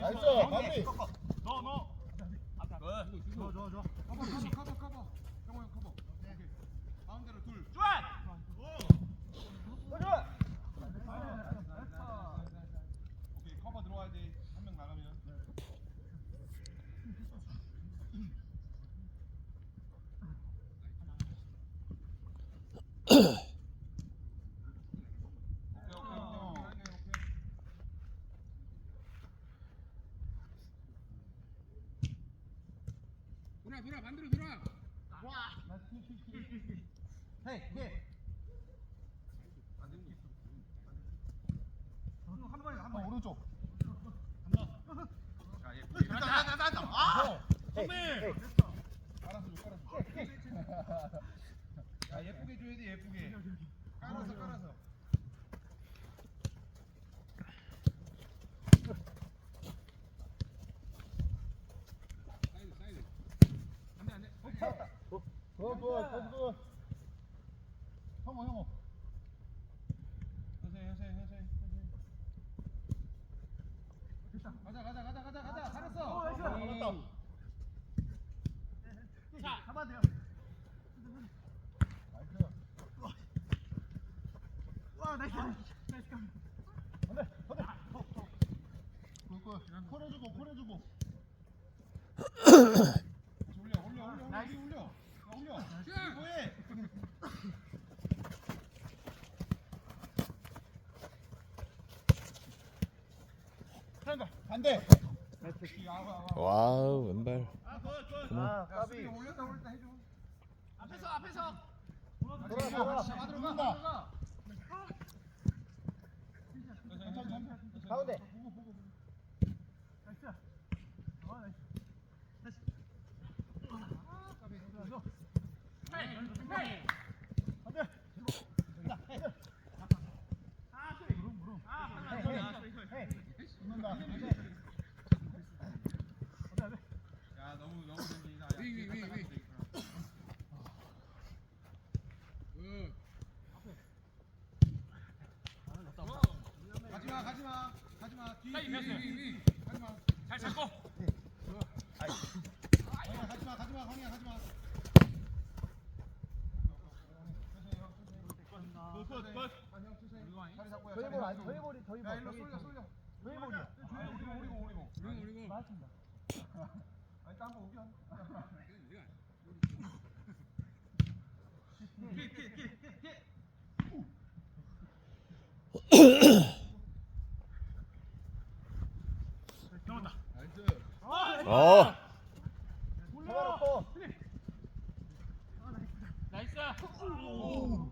나이스 마무리 너 너. 좋아 좋아 좋아 커버 커버 커버 커버. 형호 형 커버. 오케이. 가운데로 둘. 좋아. 오케이 커버 들어와야 돼. 한 명 나가면. 오케이 오케이 오케이 오케이 오케이. 돌아 돌아 반대로 돌아. 오른쪽. 자, 예. 나나 나 나. 아. 헤이 헤이 깔아서 줘, 깔아서. 야, 예쁘게 줘야 돼, 예쁘게. 깔아서, 깔아서. 사이드 사이드. 안돼 안돼. 좋아 좋아 좋아 형호, 형호. hö세, hö세, hö세, hö세. 가자, 가자, 가자, 가자, 가자. 잘했어. 잘했다 자. 잡아야 돼요 나이스. 와 나이스 나이스 안돼 안돼 해주고. 다시 올려, 올려, 올려, 여기 올려. 야, 올려. 슛. 뭐해? 반대. 야, 와, 와. 와우 왼발 아 야, 까비 올렸다 올렸다 해줘. 앞에서 앞에서. 돌아 돌아 잡아 들어가. 누른다. 들어가. 천천히, 천천히. 가운데. 보고, 보고, 보고. 나이스 아 나이스 헤이 헤이. 안돼 자 헤이 아 소리. 무릎 무릎. 아 헤이 소리. 헤이 아, 소리, 소리. 헤이 붙는다. 안돼 안돼 야, 너무 너무 재미나. 위, 위, 위, 위. 굿. 가지마, 가지마, 가지마. 뒤. 뒤, 뒤. 가지마. 잘 잡고. 황이야, 가지마, 가지마, 황이야, 가지마. 굿굿 굿. 한형 투세. 자리 저희 잡고. 저희 저희 볼 야, 일로 저희 쏠려, 쏠려. 저희 볼이야 오리고, 오리고, 오리고. 우리고 우리고. 맞습니다 아니, 딴거 오게 한. 나이스. 어 잡아놓고 나이스. 오.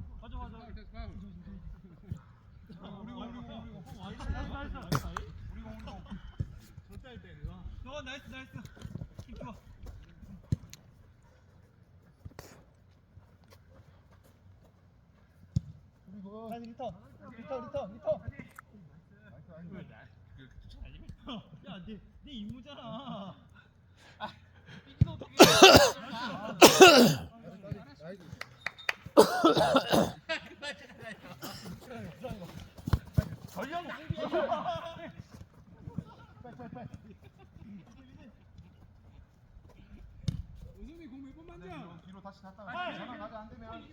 아. 그리고. 다시 리턴 리턴 리턴 리턴 나이스, 나이스. 야, 내, 내 임무잖아. 나이스. 전력 우승이 공몇번 안 만져? 되면 뒤로 다시 갔다 아, 와. 전화 가자 안 되면.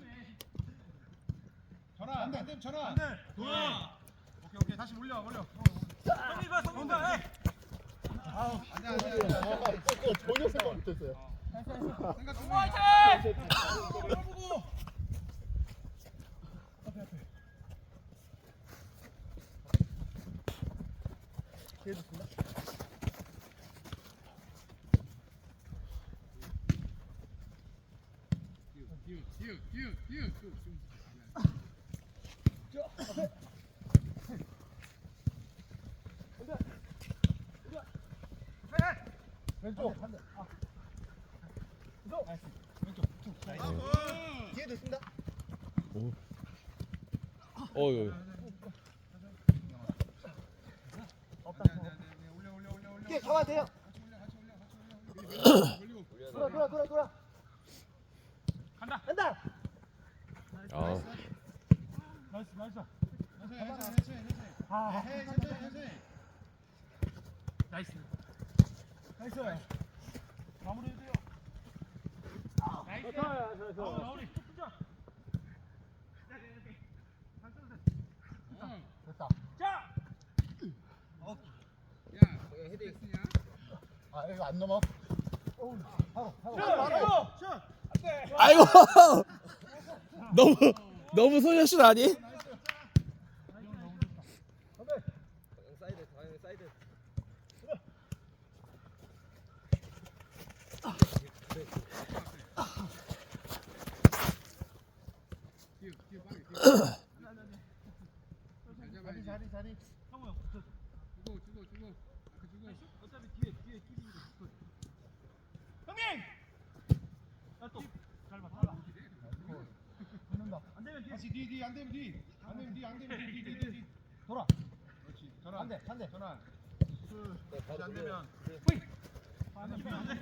전화 안 돼, 안 되면 전화. 안 돼. 오케이 오케이 다시 올려 올려. 성민 봐, 성민 봐. 아우 안돼 안돼. 전혀 생각 못했어요 생각 좀 해. 뒤에, 뒤에, 뒤에, 뒤에. 왼쪽 한대 아 왼쪽 왼쪽. 뒤에도 있습니다. 오. 어, 이거. 없다. 올려 올려 올려 올려. 잡아야 돼요. 같이 올려 같이 올려 같이 올려. 올리고. 돌아 돌아 돌아 돌아. 간다. 간다. 아, 나이스 나이스. 천천히 천천히 천천히 천천히. 아 해 천천히 천천히. 나이스. 나이스. 마무리해야 돼요. 나이스. 어, 마무리. 됐다. 자. 야, 거기 헤드 있으냐? 아 이거 안 넘어. 어우, 바로 바로 바로. 아이고. 너무 너무 소녀슛 아니? 사이드 당연히 사이드. 뒤에 뒤에 빨리. 뒤에. 잘 자리 잡아야지. 자리 자리. 형우 형 붙어. 주고 주고 주고. 아까 주고. 어차피 뒤에 뒤에 끼리는 거 붙어. 형님. 야또잘 봐. 잘 봐. 붙는다. 안 되면 뒤에. 다시 뒤뒤 안 되면 뒤. 안 되면 뒤 안 되면 뒤 뒤 뒤 뒤. 돌아. 그렇지. 전환. 반대 반대. 전환. 다시 안 되면. 안 되면 안 돼.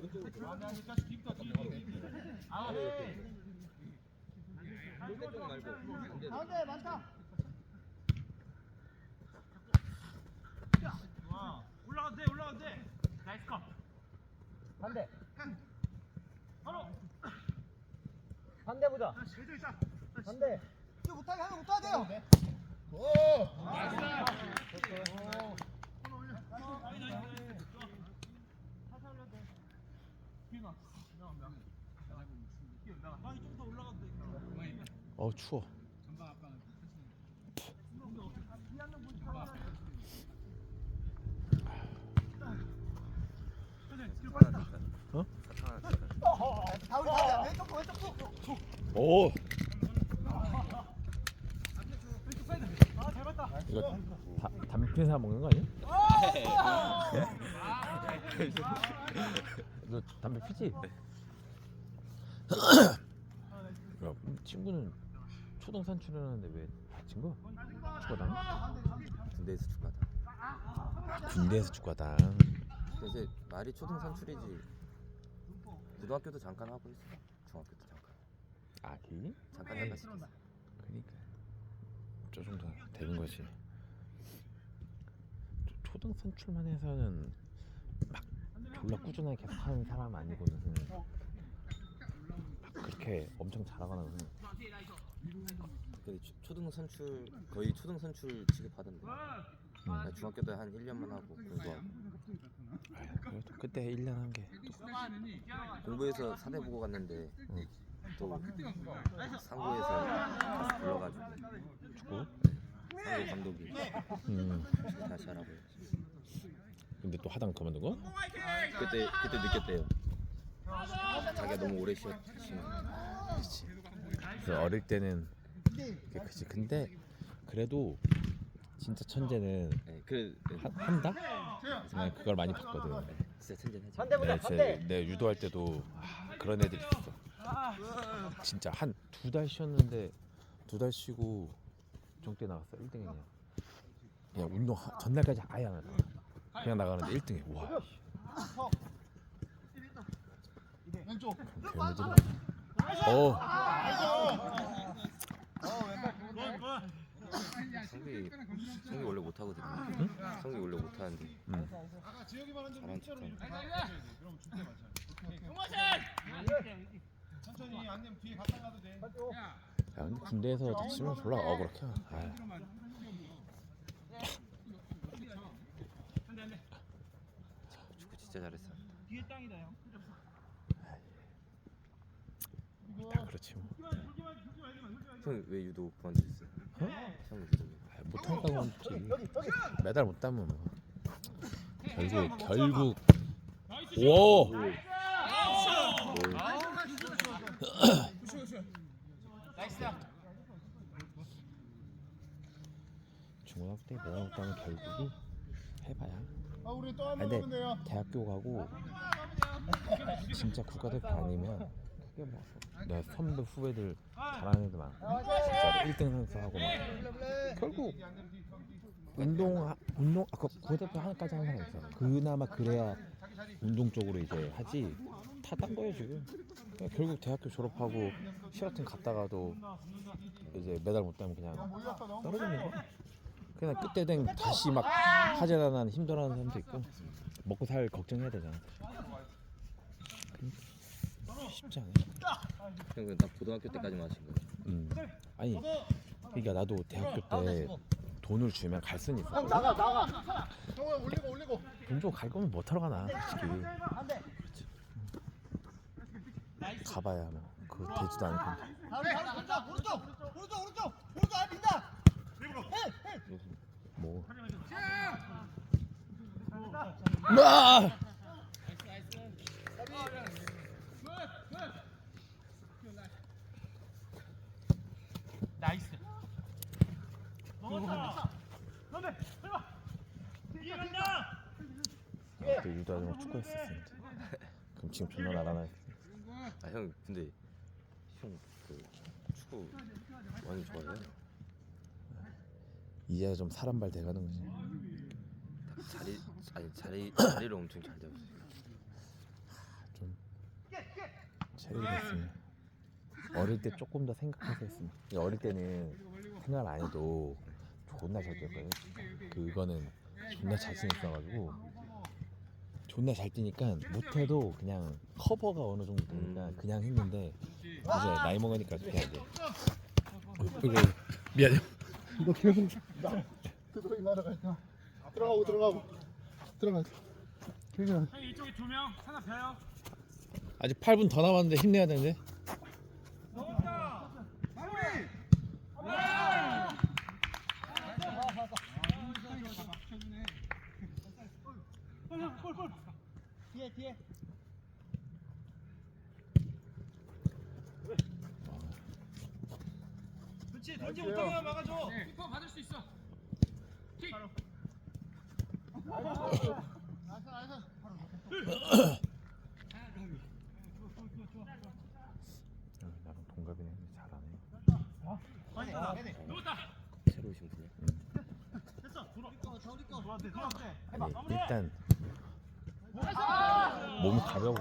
이렇게 이렇게. 아니 아니 다시 뒤부터 뒤 뒤. 뒤. 아. 가운데 많다. 와. 올라가도 돼. 올라가도 돼. 나이스 컷. 반대. 바로. 반대 보자. 반대. 이거 못하게 하면 못하게 돼요. 오. 돼. 어 추워. 전방 오. 이거 다, 담배 피는 사람 먹는 거 아니야? 너 담배 피지? 야, 친구는 초등산 출연하는데 왜 다친 거? 축구당? 군대에서 축구하다. 군대에서 축구당. 이제 말이 초등 산 출이지. 고등학교도 잠깐 하고 있어. 중학교도. 아기? 잠깐 잠깐 시켰어. 그러니까 저 정도 되는 거지. 초- 초등 선출만 해서는 막 졸라 꾸준하게 계속 하는 사람 아니고는 막 그렇게 엄청 잘하거나 는그 초- 초등 선출 거의 초등 선출 취급하던데. 나 중학교 때 한 1년만 하고 공부하고 그래도 그때 1년 한게 공부해서 사대 보고 갔는데 응. 또 상고에서 다시 불러가지고 축구. 상고 감독이 음. 다시 하라고 해서. 근데 또 하다가 그만둔 거? 그때 그때 느꼈대요. 자기가 너무 오래 쉬었 쉬면 그렇지. 그 어릴 때는 그게 그지. 근데 그래도 진짜 천재는 네, 그 하, 한다? 난 그걸 많이 봤거든. 진짜 천재하지. 반대 보자 내, 제, 반대. 내 유도할 때도 아, 그런 애들이 있었어. 진짜 한 두 달 쉬었는데 두 달 쉬고 정때 나갔어 1등이냐. 그냥 운동 하- 전날까지 아예 안 하다. 그냥 나가는데 1등 해. 와. 왼쪽. 괴물들이. 어. 성기 성기 원래 못 하거든요. 성기 원래 못 하는데 음. 잘한 척. 그럼 줄때. 천 뒤에 돼. 야 근데 군대에서 다치면 졸라 억울해. 아. 축구 진짜 잘했어. 뒤에 땅이다 형. 다 그렇지 뭐. 형왜 유도 그만두셨어요? 형 유도 왜? 아, 그렇지. 여기 여기. 메달 못 따면 뭐. 결국 결국 오. 중고등학교 때 메달 못 따면 결국이? 해봐야. 아번 근데. 대학교 가고 진짜 국가대표 아니면 크게 뭐 내가 선배 후배들 잘하는 애들 많아 진짜 1등 선수 하고 막. 결국 운동 운동 아까 국가대표 하나까지 하는 사람 있어. 그나마 그래야 운동 쪽으로 이제 하지 다 딴 거예요 지금 그냥 결국 대학교 졸업하고 시라튼 갔다가도 이제 메달 못 따면 그냥. 떨어지는 거야 그냥 그때 된 다시 막 하재단한 힘들어하는 사람도 있고 먹고 살 걱정해야 되잖아 그러니까 쉽지 않아 형, 나 고등학교 때까지만 하신 거예요. 음. 아니 그러니까 나도 대학교 때 돈을 주면 갈 수는 있어 형 나가 나가. 형은 올리고 올리고. 돈 주고 갈 거면 뭐 타러 가나 솔직히. 가봐야 뭐그 되지도 않을 건데. 오른쪽 오른쪽 오른쪽 오른쪽 안 빈다. 뭐? 아! 나이스. 그때 유다중으로 축구했었으면 그럼 지금 존나 나가나 아, 형, 근데 형 그 축구 많이 좋아해요. 이제 좀 사람 발 돼가는 거지. 딱 자리 아니 자리 자리를 엄청 잘 잡으세요. 좀 체력이 됐으면. 어릴 때 조금 더 생각해서 했으면. 어릴 때는 생각 안 해도 존나 잘 뛰었거든 그거는 존나 자신 있어가지고 존나 잘 뛰니까 못해도 그냥 커버가 어느 정도 되니까 음. 그냥 했는데 이제 나이 먹으니까 어, 이거 미안해 이거 계속 나 나러 갈까? 들어가고 들어가고 들어가. 그냥 형 이쪽에 두 명, 하나 펴요. 아직 8분 더 남았는데 힘내야 되는데 그렇지, 던지 못하게 막아줘. 네, 키퍼 받을 수 있어. 킥. 어, 나랑 동갑이네. 잘하네. 누웠다. 새로 오신 분이요? 아니 일단 몸이 가벼워.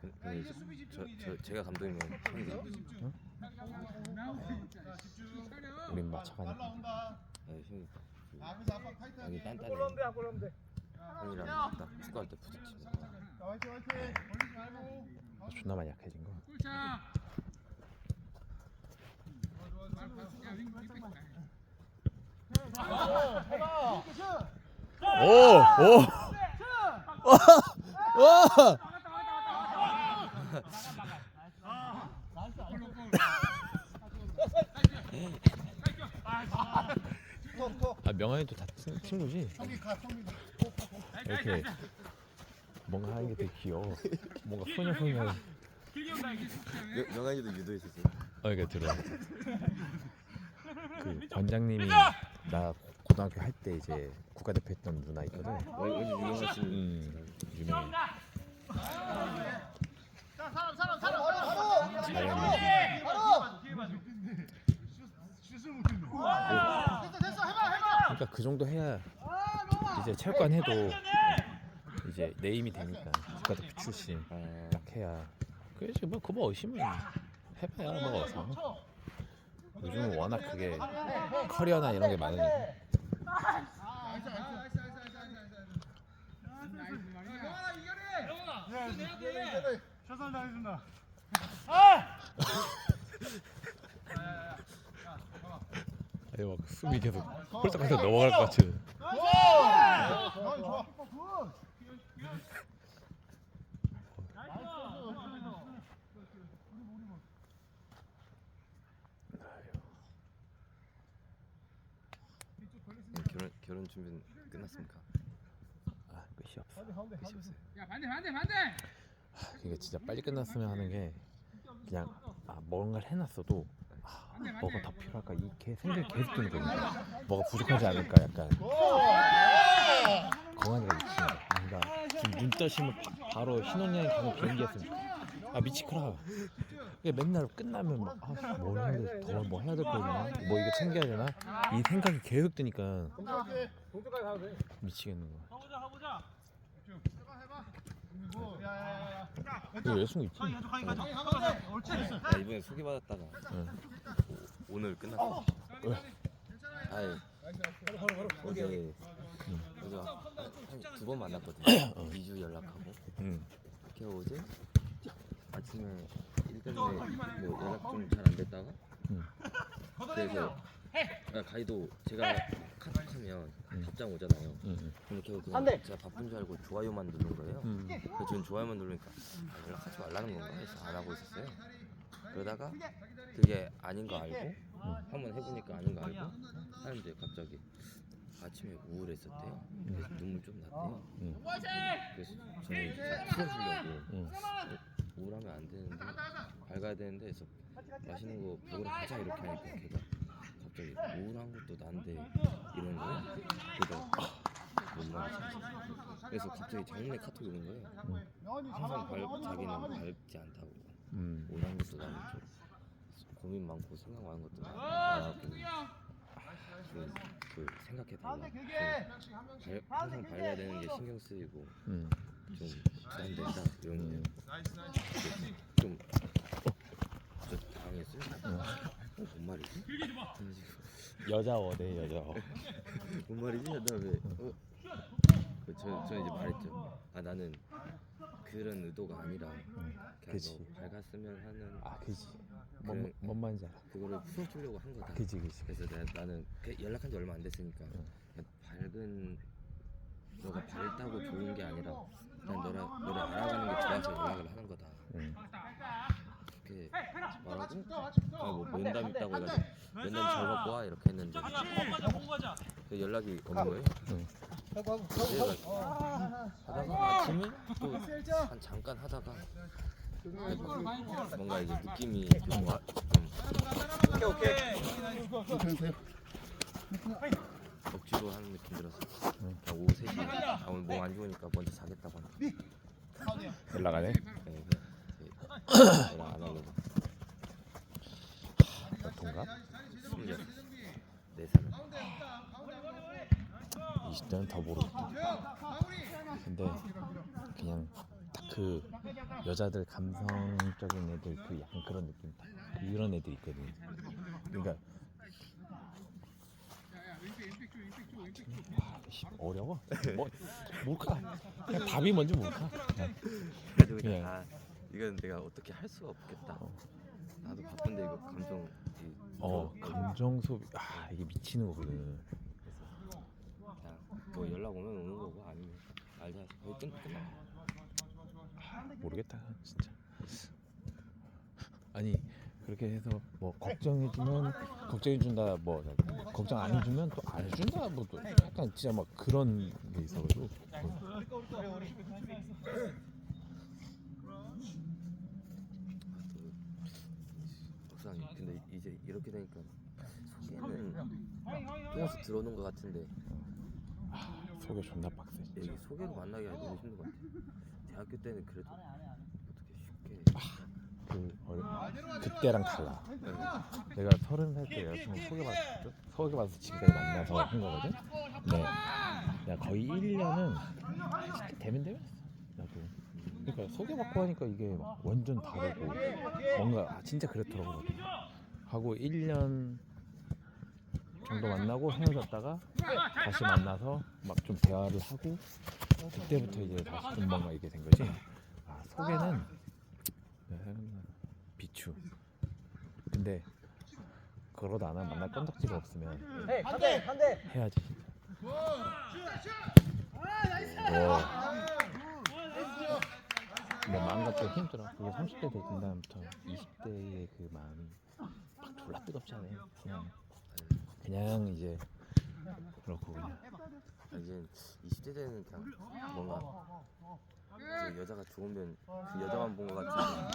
근- 근데 이제 저, 저 제가 감독이면 형이세요? 우린 마차가니까. 아, 아빠 타이트하게. 여기 딴딴해. 형이랑 딱 축구할 때 부딪히면 말고. 존나 많이 약해진 거. 야, 윙, 윙 백. 오! 오! 아 명환이도 다 친- 친구지? 이렇게 뭔가 하는 게 되게 귀여워 뭔가 소녀소녀 길게 온다, 이게. 명- 명환이도 유도했었어요. 어 이거 들어 그 원장님이 나 고등학교 할 때 이제 국가대표 했던 누나 있거든. 완전 유명하신 음 유명해. 바로 바로. 잘했는데 바로. 됐어 됐어. 해봐 해봐. 그러니까 그 정도 해야 이제 체육관 해도 이제 네임이 되니까 국가대표 출신 아, 딱 해야. 그래지 뭐 그거 의심은 해봐야 뭐가 어서 요즘은 워낙 그게 커리어나 이런 게 많으니까 다해준다. 아니 막 숨이 계속 홀짝홀짝 넘어갈 것 같은 좋아. 좋아. 굿. 형, 결혼 결혼 준비 끝났습니까? 아 끝이 없어. 끝이 없어요. 야, 반대, 반대, 반대. 이게 진짜 빨리 끝났으면 하는 게 그냥 아 뭔가를 해놨어도 아 뭐가 더 필요할까? 이걔 생각이 계속 드는 거거든 뭐가 부족하지 않을까? 약간. 미치는 거야 뭔가 지금 눈 떠시면 바, 바로 신혼여행 가는 비행기였으면 좋겠다 아 미치크라 이게 맨날 끝나면 막 아 뭘 해야 돼? 더뭐 해야 될 거 있나? 뭐 이거 챙겨야 되나? 이 생각이 계속 드니까 가도 돼. 미치겠는 거야 가보자 가보자. 이거 여자친구 있지? 나 이번에 소개받았다가 응. 오- 오늘 끝났어. 왜? 아이 어제 어제 한두 번 만났거든. 어. 2주 연락하고. 응. 걔 어제 아침에 일 때문에 뭐 연락 좀 잘 안 됐다가 응. 그래서 아, 가이도 제가 카톡하면 응. 답장 오잖아요. 응. 응. 근데 걔가 그냥 제가 바쁜 줄 알고 좋아요만 누른 거예요. 응. 그래서 지금 좋아요만 누르니까 아, 연락하지 말라는 건가 해서 안 하고 있었어요. 그러다가 그게 아닌 거 알고 한번 해보니까 아닌 거 알고 하는데 갑자기 아침에 우울했었대요. 그래서 눈물 좀 났대요. 응. 그래서 저는 풀어주려고 응. 우울하면 안 되는데 밝아야 되는데 그래서 맛있는 거 먹으러 가자 이렇게 하니까 걔가 갑자기 우울한 것도 난데 이런 거예요. 그래서 그래서 갑자기 장문의 카톡이 오는 거예요. 항상 발, 자기는 밝지 않다고 음. 우울한 것도 나는 좀 고민 많고 생각 많은 것도 많고 좀, 그 생각해 달라. 좀 발, 항상 밝아야 되는 게 신경 쓰이고 음. 좀 부담된다 이런 음. 좀저 당했어요. 어, 뭔 말이지? 여자어 네 여자어. 뭔 말이지? 그다음에 어? 그 저, 저 이제 말했죠. 아 나는 그런 의도가 아니라 그냥 그치. 너 밝았으면 하는 아 그지. 뭔, 그래. 뭔 말인지 알아. 그거를 풀어주려고 한 거다. 그지 그지. 그래서 나, 나는 그 연락한 지 얼마 안 됐으니까 응. 그냥 밝은 너가 밝다고 좋은 게 아니라 그냥 너라 너를 알아가는 게 좋아서 연락을 하는 거다. 응. 그렇게 말하고 아뭐 면담 있다고 해가지고 면담 잘 받고 와 이렇게 했는데 그 연락이 없는 거예요. 응. 그래가 하다가 아침에 또 한 잠깐 하다가 뭔가 이제 느낌이 좀, 와, 좀 괜찮으세요? 억지로 하는 느낌 들었어. 응. 그냥 오후 3시 아 오늘 몸 안 좋으니까 먼저 자겠다고 하니까. 연락 안 해? 네, 그냥 연락 안 하려고 몇 통가? 스물여섯. 네살 20대는 더 모르겠다. 근데 그냥 딱 그 여자들 감성적인 애들 그 약간 그런 느낌. 딱 이런 애들 있거든. 그러니까 아, 씨, 어려워. 뭐 뭘까? 그냥 답이 뭔지 뭘까? 그냥. 그래도 그냥. 그냥 아 이건 내가 어떻게 할 수가 없겠다 어. 나도 바쁜데 이거 감정 이 어 감정 소비 아 이게 미치는 거거든. 그냥 뭐 연락 오면 오는 거고 아니면 알자 거의 끝 끝나 모르겠다 진짜 아니 그렇게 해서 뭐 걱정해주면 걱정해준다 뭐 걱정 안 해주면 또 안 해준다 뭐 또 약간 진짜 막 그런 게 있어가지고. 박사님 근데 이제 이렇게 되니까 소개는 끊어서 들어오는 것 같은데. 속이 존나 빡세 여기 진짜. 소개로 만나기가 너무 힘든 것 같아 대학교 때는 그래도 그 어려- 그때랑 달라. 내가 서른 살 때 여자친구 소개받았거든 소개받아서 지금까지 만나서 한 거거든? 네. 야 거의 1년은 진짜 되면 되면 나도. 그러니까 소개받고 하니까 이게 막 완전 다르고 뭔가 아, 진짜 그렇더라고 나도. 하고 1년 정도 만나고 헤어졌다가 다시 만나서 막 좀 대화를 하고 그때부터 이제 다시 좀 뭔가 이게 된 거지. 아 소개는 비추 근데 그러다 안 하면 만날 건덕지가 없으면 해야지 와. 근데 마음 같은 힘들어. 그게 30대 되진 다음부터 20대의 그 마음이 막 졸라 뜨겁지 않아요. 그냥 그냥 이제 그렇고 그냥 아, 이제 20대 때는 그냥 뭔가 그 여자가 좋으면 그 여자만 본 것 같은